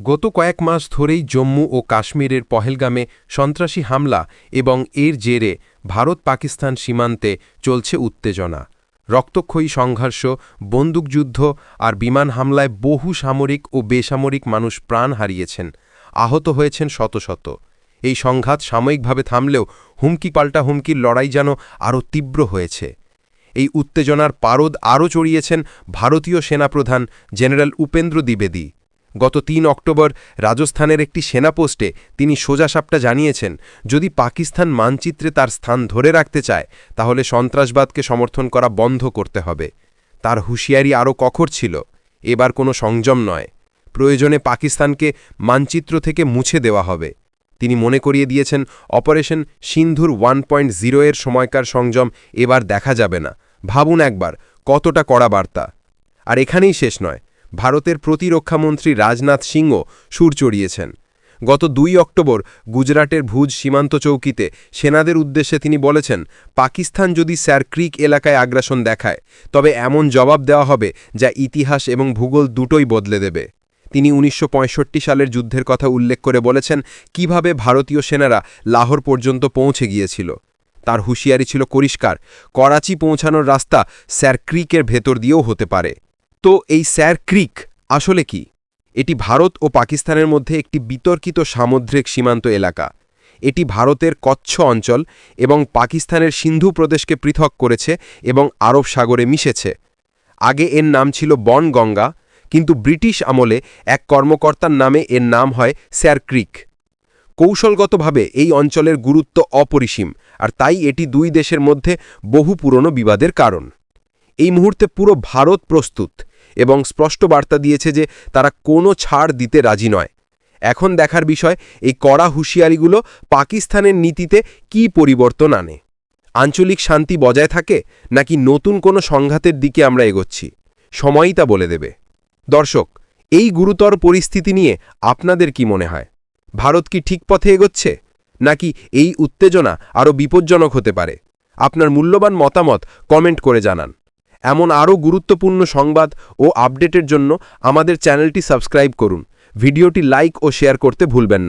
গত কয়েক মাস ধরেই জম্মু ও কাশ্মীরের পহেলগামে সন্ত্রাসী হামলা এবং এর জেরে ভারত পাকিস্তান সীমান্তে চলছে উত্তেজনা। রক্তক্ষয়ী সংঘর্ষ, বন্দুকযুদ্ধ আর বিমান হামলায় বহু সামরিক ও বেসামরিক মানুষ প্রাণ হারিয়েছেন, আহত হয়েছেন শত শত। এই সংঘাত সাময়িকভাবে থামলেও হুমকি পাল্টা হুমকির লড়াই যেন আরও তীব্র হয়েছে। এই উত্তেজনার পারদ আরও চড়িয়েছেন ভারতীয় সেনাপ্রধান জেনারেল উপেন্দ্র দ্বিবেদী। গত তিন অক্টোবর রাজস্থানের একটি সেনাপোস্টে তিনি সোজাসাপটা জানিয়েছেন, যদি পাকিস্তান মানচিত্রে তার স্থান ধরে রাখতে চায়, তাহলে সন্ত্রাসবাদকে সমর্থন করা বন্ধ করতে হবে। তার হুঁশিয়ারি আরও কখর ছিল। এবার কোনো সংযম নয়। প্রয়োজনে পাকিস্তানকে মানচিত্র থেকে মুছে দেওয়া হবে। তিনি মনে করিয়ে দিয়েছেন, operation Sindoor one point zero এর সময়কার সংযম এবার দেখা যাবে না। ভাবুন একবার, কতটা কড়া বার্তা। আর এখানেই শেষ নয়। ভারতের প্রতিরক্ষামন্ত্রী রাজনাথ সিংহ সুর চড়িয়েছেন। গত দুই অক্টোবর গুজরাটের ভুজ সীমান্ত চৌকিতে সেনাদের উদ্দেশ্যে তিনি বলেছেন, পাকিস্তান যদি স্যার ক্রিক এলাকায় আগ্রাসন দেখায়, তবে এমন জবাব দেওয়া হবে যা ইতিহাস এবং ভূগোল দুটোই বদলে দেবে। তিনি উনিশশো পঁয়ষট্টি সালের যুদ্ধের কথা উল্লেখ করে বলেছেন, কীভাবে ভারতীয় সেনারা লাহোর পর্যন্ত পৌঁছে গিয়েছিল। তার হুঁশিয়ারি ছিল পরিষ্কার করাচি পৌঁছানোর রাস্তা স্যার ক্রিকের ভেতর দিয়েও হতে পারে। তো এই স্যার ক্রিক আসলে কি? এটি ভারত ও পাকিস্তানের মধ্যে একটি বিতর্কিত সামুদ্রিক সীমান্ত এলাকা। এটি ভারতের কচ্ছ অঞ্চল এবং পাকিস্তানের সিন্ধু প্রদেশকে পৃথক করেছে এবং আরব সাগরে মিশেছে। আগে এর নাম ছিল বনগঙ্গা কিন্তু ব্রিটিশ আমলে এক কর্মকর্তার নামে এর নাম হয় স্যার ক্রিক। কৌশলগতভাবে এই অঞ্চলের গুরুত্ব অপরিসীম, আর তাই এটি দুই দেশের মধ্যে বহু পুরনো বিবাদের কারণ। এই মুহূর্তে পুরো ভারত প্রস্তুত। এবং স্পষ্ট বার্তা দিয়েছে যে তারা কোনো ছাড় দিতে রাজি নয়। এখন দেখার বিষয়, এই কড়া হুঁশিয়ারিগুলো পাকিস্তানের নীতিতে কি পরিবর্তন আনে? আঞ্চলিক শান্তি বজায় থাকে নাকি নতুন কোনো সংঘাতের দিকে আমরা এগোচ্ছি? সময়ই তা বলে দেবে। দর্শক, এই গুরুতর পরিস্থিতি নিয়ে আপনাদের কি মনে হয়? ভারত কি ঠিক পথে এগোচ্ছে? নাকি এই উত্তেজনা আরও বিপজ্জনক হতে পারে? আপনার মূল্যবান মতামত কমেন্ট করে জানান। এমন আরও গুরুত্বপূর্ণ সংবাদ ও আপডেটের জন্য আমাদের চ্যানেলটি সাবস্ক্রাইব করুন। ভিডিওটি লাইক ও শেয়ার করতে ভুলবেন না।